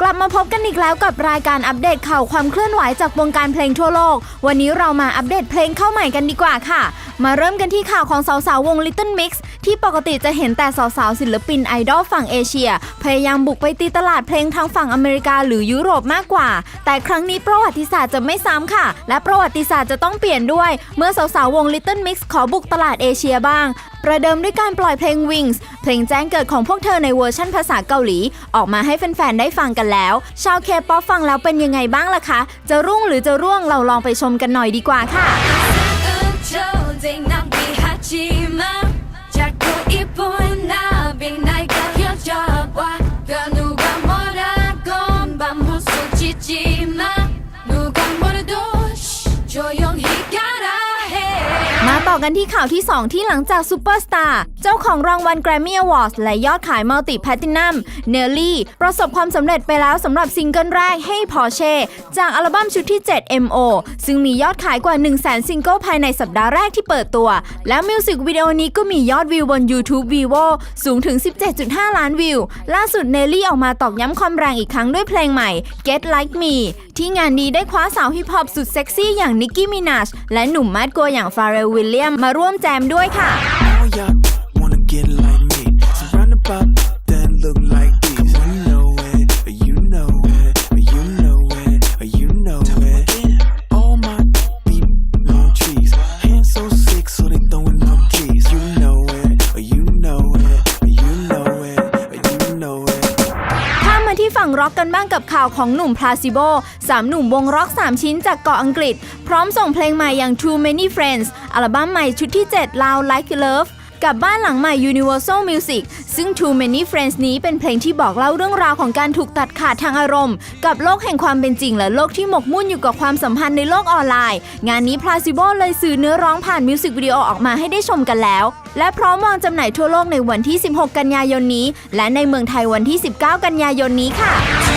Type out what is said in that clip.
กลับมาพบกันอีกแล้วกับรายการอัปเดตข่าวความเคลื่อนไหวจากวงการเพลงทั่วโลก วันนี้เรามาอัปเดตเพลงเข้าใหม่กันดีกว่าค่ะ มาเริ่มกันที่ข่าวของสาวๆวง Little Mix ที่ปกติจะเห็นแต่สาวๆศิลปินไอดอลฝั่งเอเชีย พยายามบุกไปตีตลาดเพลงทางฝั่งอเมริกาหรือยุโรปมากกว่า แต่ครั้งนี้ประวัติศาสตร์จะไม่ซ้ำค่ะ และประวัติศาสตร์จะต้องเปลี่ยนด้วย เมื่อสาวๆวง Little Mix ขอบุกตลาดเอเชียบ้าง ประเดิมด้วยการปล่อยเพลง Wings เพลงแจ้งเกิดของพวกเธอในเวอร์ชั่นภาษาเกาหลี ออกมาให้แฟนๆได้ฟังกันแล้ว ชาวเคป๊อปฟังแล้วเป็นยังไงบ้างล่ะคะ จะรุ่งหรือจะร่วงเราลองไปชมกันหน่อยดีกว่าค่ะ ต่อกันที่ข่าวที่ 2 ที่หลังจากซูเปอร์สตาร์เจ้าของรางวัล Grammy Awards และยอดขายมัลติแพลตินัมเนลลี่ประสบความสำเร็จไปแล้วสำหรับซิงเกิลแรกให้ Porsche จากอัลบั้มชุดที่ 7 MO ซึ่งมียอดขายกว่า 1 0 0 0 0 0ซิงเกิลภายในสัปดาห์แรกที่เปิดตัว และมิวสิกวิดีโอนี้ก็มียอดวิวบน YouTube Vivo สูงถึง 17.5 ล้านวิว ล่าสุดเนลลี่ออกมาตอกย้ำความแรงอีกครั้งด้วยเพลงใหม่ Get Like Me ที่งานนี้ได้คว้าสาวฮิปฮอปสุดเซ็กซี่อย่างนิกกี้มินาชและหนุ่มมาดกัวอย่างฟาเรลวิลเลียมมาร่วมแจมด้วยค่ะ ฝั่งร็อกกันบ้างกับข่าวของหนุ่มพลาซิโบสามหนุ่มวงร็อก 3 ชิ้นจากเกาะอังกฤษ พร้อมส่งเพลงใหม่อย่าง Too Many Friends อัลบั้มใหม่ชุดที่ 7 Loud Like Love กับบ้านหลังใหม่ Universal Music ซึ่ง Too Many Friends นี้เป็นเพลงที่บอกเล่าเรื่องราวของการถูกตัดขาดทางอารมณ์ กับโลกแห่งความเป็นจริง และโลกที่หมกมุ่นอยู่กับความสัมพันธ์ในโลกออนไลน์ งานนี้ p l a c i b o เลยสื่อเนื้อร้องผ่านมิวสิกวิดีโอออกมาให้ได้ชมกันแล้ว และพร้อมวางจำหน่ายทั่วโลกในวันที่ 16 กันยายนนี้ และในเมืองไทยวันที่ 19 กันยายนนี้ค่ะ